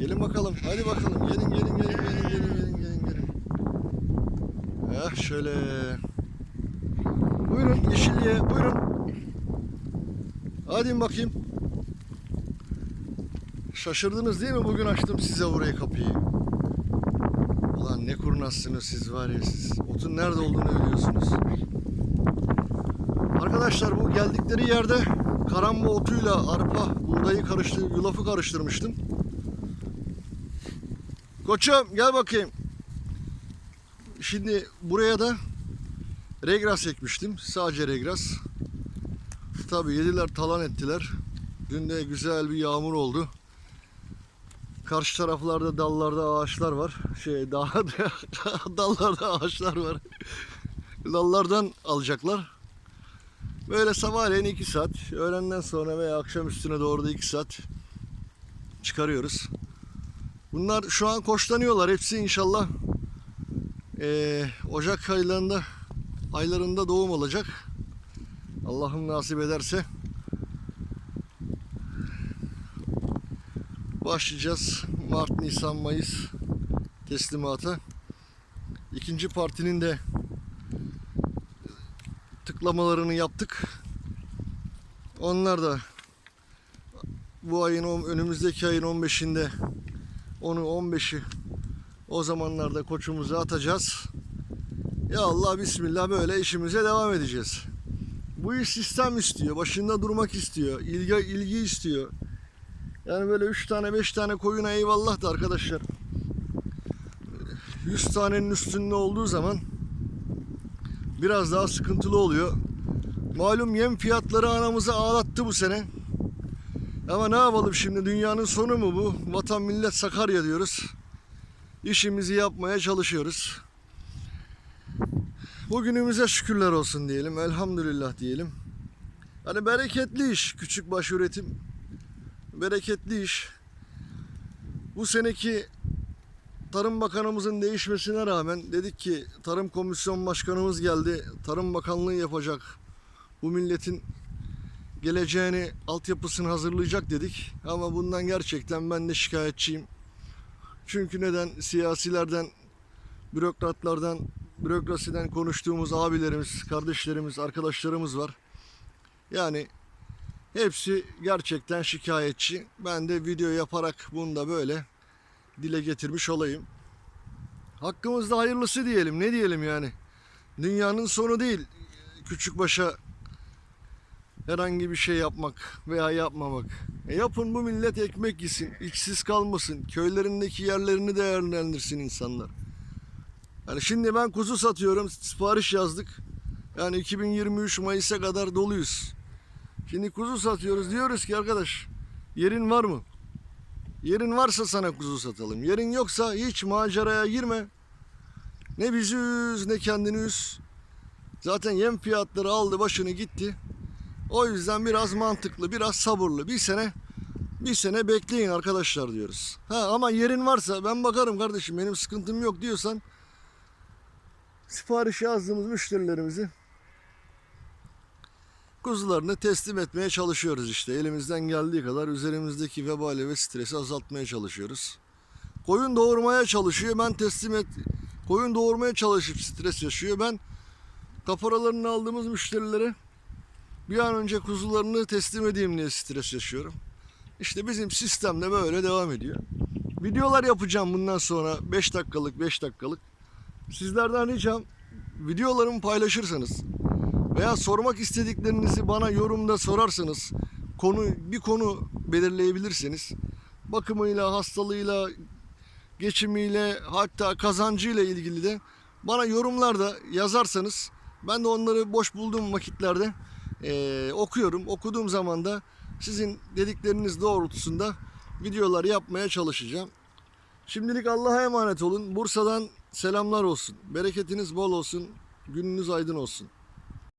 Gelin bakalım. Hadi bakalım. Gelin gelin gelin gelin gelin gelin gelin gelin. Eh şöyle. Buyurun yeşilliğe buyurun. Hadi bakayım. Şaşırdınız değil mi bugün açtım size buraya kapıyı? Ulan ne kurnazsınız siz var ya siz. Otun nerede olduğunu biliyorsunuz. Arkadaşlar bu geldikleri yerde karamba otuyla arpa, buğdayı karıştır, yulafı karıştırmıştım. Koçum gel bakayım. Şimdi buraya da regras ekmiştim. Sadece regras. Tabii yediler talan ettiler. Dün de güzel bir yağmur oldu. Karşı taraflarda dallarda ağaçlar var. Şey daha dallarda ağaçlar var. Dallardan alacaklar. Böyle sabahleyin 2 saat, öğlenden sonra veya akşam üstüne doğru da 2 saat çıkarıyoruz. Bunlar şu an koşlanıyorlar. Hepsi inşallah eee, Ocak aylarında aylarında doğum olacak. Allah'ım nasip ederse başlayacağız. Mart, Nisan, Mayıs teslimata. İkinci partinin de tıklamalarını yaptık. Onlar da bu ayın önümüzdeki ayın 15'inde onu 15'i o zamanlarda koçumuzu atacağız. Ya Allah bismillah böyle işimize devam edeceğiz. Bu iş sistem istiyor. Başında durmak istiyor. ilgi ilgi istiyor. Yani böyle 3 tane 5 tane koyuna eyvallah da arkadaşlar. 100 tanenin üstünde olduğu zaman biraz daha sıkıntılı oluyor. Malum yem fiyatları anamızı ağlattı bu sene. Ama ne yapalım şimdi dünyanın sonu mu bu? Vatan millet Sakarya diyoruz. İşimizi yapmaya çalışıyoruz. Bugünümüze şükürler olsun diyelim. Elhamdülillah diyelim. Hani bereketli iş. Küçük baş üretim. Bereketli iş. Bu seneki Tarım Bakanımızın değişmesine rağmen dedik ki Tarım Komisyon Başkanımız geldi. Tarım Bakanlığı yapacak. Bu milletin geleceğini, altyapısını hazırlayacak dedik. Ama bundan gerçekten ben de şikayetçiyim. Çünkü neden? Siyasilerden, bürokratlardan, bürokrasiden konuştuğumuz abilerimiz, kardeşlerimiz, arkadaşlarımız var. Yani hepsi gerçekten şikayetçi. Ben de video yaparak bunu da böyle dile getirmiş olayım. Hakkımızda hayırlısı diyelim. Ne diyelim yani? Dünyanın sonu değil. Küçük başa herhangi bir şey yapmak veya yapmamak. E yapın bu millet ekmek yesin, içsiz kalmasın. Köylerindeki yerlerini değerlendirsin insanlar. Yani şimdi ben kuzu satıyorum, sipariş yazdık. Yani 2023 Mayıs'a kadar doluyuz. Şimdi kuzu satıyoruz. Diyoruz ki arkadaş yerin var mı? Yerin varsa sana kuzu satalım. Yerin yoksa hiç maceraya girme. Ne bizi üz ne kendini üz. Zaten yem fiyatları aldı başını gitti. O yüzden biraz mantıklı, biraz sabırlı. Bir sene bir sene bekleyin arkadaşlar diyoruz. Ha ama yerin varsa ben bakarım kardeşim benim sıkıntım yok diyorsan sipariş yazdığımız müşterilerimizi kuzularını teslim etmeye çalışıyoruz işte. Elimizden geldiği kadar üzerimizdeki vebali ve stresi azaltmaya çalışıyoruz. Koyun doğurmaya çalışıyor. Ben teslim et koyun doğurmaya çalışıp stres yaşıyor. Ben kaparalarını aldığımız müşterilere bir an önce kuzularını teslim edeyim diye stres yaşıyorum. İşte bizim sistemde böyle devam ediyor. Videolar yapacağım bundan sonra 5 dakikalık 5 dakikalık. Sizlerden ricam videolarımı paylaşırsanız veya sormak istediklerinizi bana yorumda sorarsanız konu bir konu belirleyebilirseniz bakımıyla, hastalığıyla, geçimiyle hatta kazancıyla ilgili de bana yorumlarda yazarsanız ben de onları boş bulduğum vakitlerde eee, okuyorum. Okuduğum zaman da sizin dedikleriniz doğrultusunda videolar yapmaya çalışacağım. Şimdilik Allah'a emanet olun. Bursa'dan selamlar olsun. Bereketiniz bol olsun. Gününüz aydın olsun.